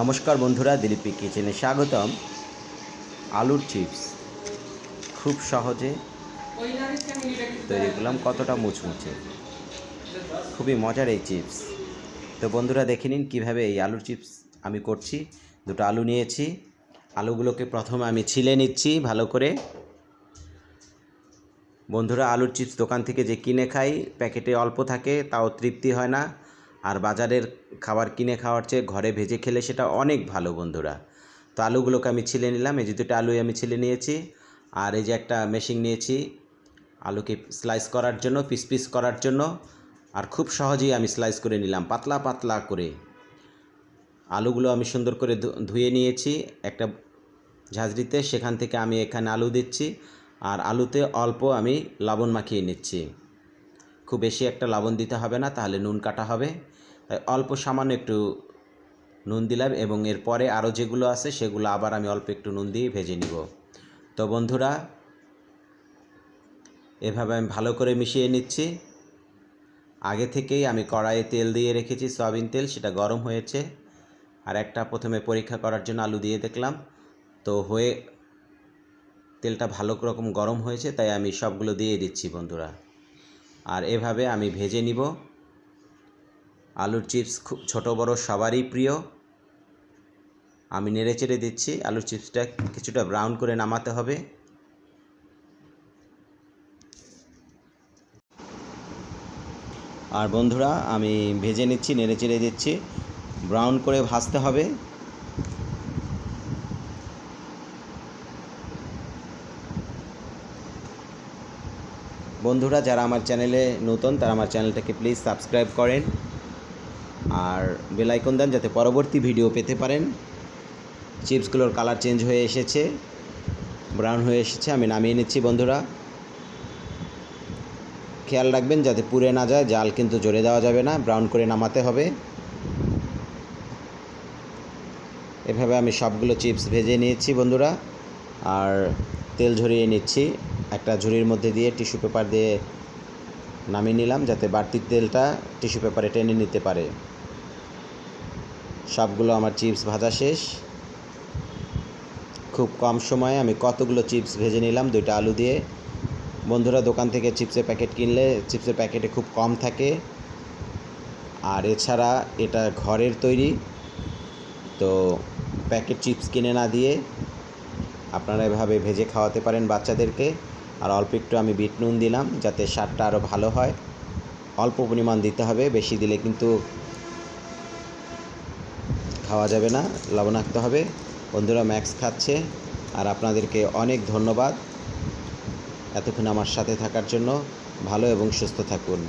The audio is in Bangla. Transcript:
নমস্কার বন্ধুরা, দিলীপি কিচেনে স্বাগতম। আলুর চিপস খুব সহজে তৈরি করলাম, কতটা মুচমুচে। খুবই মজার এই চিপস তো বন্ধুরা, দেখে নিন কীভাবে এই আলুর চিপস আমি করছি। দুটো আলু নিয়েছি। আলুগুলোকে প্রথমে আমি ছিলে নিচ্ছি ভালো করে। বন্ধুরা, আলুর চিপস দোকান থেকে যে কিনে খাই, প্যাকেটে অল্প থাকে, তাও তৃপ্তি হয় না। আর বাজারের খাবার কিনে খাওয়ার চেয়ে ঘরে ভেজে খেলে সেটা অনেক ভালো, বন্ধুরা। তো আলুগুলোকে আমি ছিলে নিলাম, এই যে দুটো আলুই আমি ছিলে নিয়েছি। আর এই যে একটা মেশিন নিয়েছি, আলুকে স্লাইস করার জন্য পিস পিস করার জন্য। আর খুব সহজেই আমি স্লাইস করে নিলাম, পাতলা পাতলা করে। আলুগুলো আমি সুন্দর করে ধুয়ে নিয়েছি একটা ঝাঁঝরিতে। সেখান থেকে আমি এখানে আলু দিচ্ছি। আর আলুতে অল্প আমি লবণ মাখিয়ে নিচ্ছি। খুব বেশি একটা লবণ দিতে হবে না, তাহলে নুন কাটা হবে। তাই অল্প সামান্য একটু নুন দিলাম এবং এরপরে আরও যেগুলো আছে সেগুলো আবার আমি অল্প একটু নুন দিয়ে ভেজে নিব। তো বন্ধুরা, এভাবে আমি ভালো করে মিশিয়ে নিচ্ছি। আগে থেকেই আমি কড়াইয়ে তেল দিয়ে রেখেছি সয়াবিন তেল, সেটা গরম হয়েছে। আর একটা প্রথমে পরীক্ষা করার জন্য আলু দিয়ে দেখলাম। তো হয়ে তেলটা ভালো রকম গরম হয়েছে, তাই আমি সবগুলো দিয়ে দিচ্ছি বন্ধুরা। আর এভাবে আমি ভেজে নিব। আলুর চিপস খুব ছোট, বড় সবারই প্রিয়। আমি নেড়ে চেড়ে দিচ্ছি, আলুর চিপসটা কিছুটা ব্রাউন করে নামাতে হবে। আর বন্ধুরা, আমি ভেজে নিচ্ছি, নেড়ে চেড়ে দিচ্ছি। ব্রাউন করে ভাজতে হবে। বন্ধুরা, যারা আমার চ্যানেলে নতুন, তারা আমার চ্যানেলটাকে প্লিজ সাবস্ক্রাইব করেন আর বেলাইকন দেন যাতে পরবর্তী ভিডিও পেতে পারেন। চিপসগুলোর কালার চেঞ্জ হয়ে এসেছে ব্রাউন হয়ে এসেছে, আমি নামিয়ে নিচ্ছি বন্ধুরা। খেয়াল রাখবেন যাতে পুড়ে না যায়, জাল কিন্তু জোরে দেওয়া যাবে না ব্রাউন করে নামাতে হবে। এভাবে আমি সবগুলো চিপস ভেজে নিয়েছি বন্ধুরা, আর তেল ঝরিয়ে নিচ্ছি। একটা ঝুড়ির মধ্যে দিয়ে টিস্যু পেপার দিয়ে নামিয়ে নিলাম যাতে বাড়তি তেলটা টিস্যু পেপারে টেনে নিতে পারে। সবগুলো আমার চিপস ভাজা শেষ। খুব কম সময়ে আমি কতগুলো চিপস ভেজে নিলাম, দুইটা আলু দিয়ে। বন্ধুরা, দোকান থেকে চিপসের প্যাকেট কিনলে চিপসের প্যাকেটে খুব কম থাকে। আর এছাড়া এটা ঘরের তৈরি। তো প্যাকেট চিপস কিনে না দিয়ে আপনারা এভাবে ভেজে খাওয়াতে পারেন বাচ্চাদেরকে। আর অল্প একটু আমি বিট নুন দিলাম যাতে স্বাদটা আরও ভালো হয়। অল্প পরিমাণ দিতে হবে, বেশি দিলে কিন্তু খাওয়া যাবে না, লবণাক্ত হবে। বন্ধুরা ম্যাক্স খাচ্ছে আর আপনাদেরকে অনেক ধন্যবাদ। এতক্ষণ আমার সাথে থাকার জন্য ভালো এবং সুস্থ থাকুন।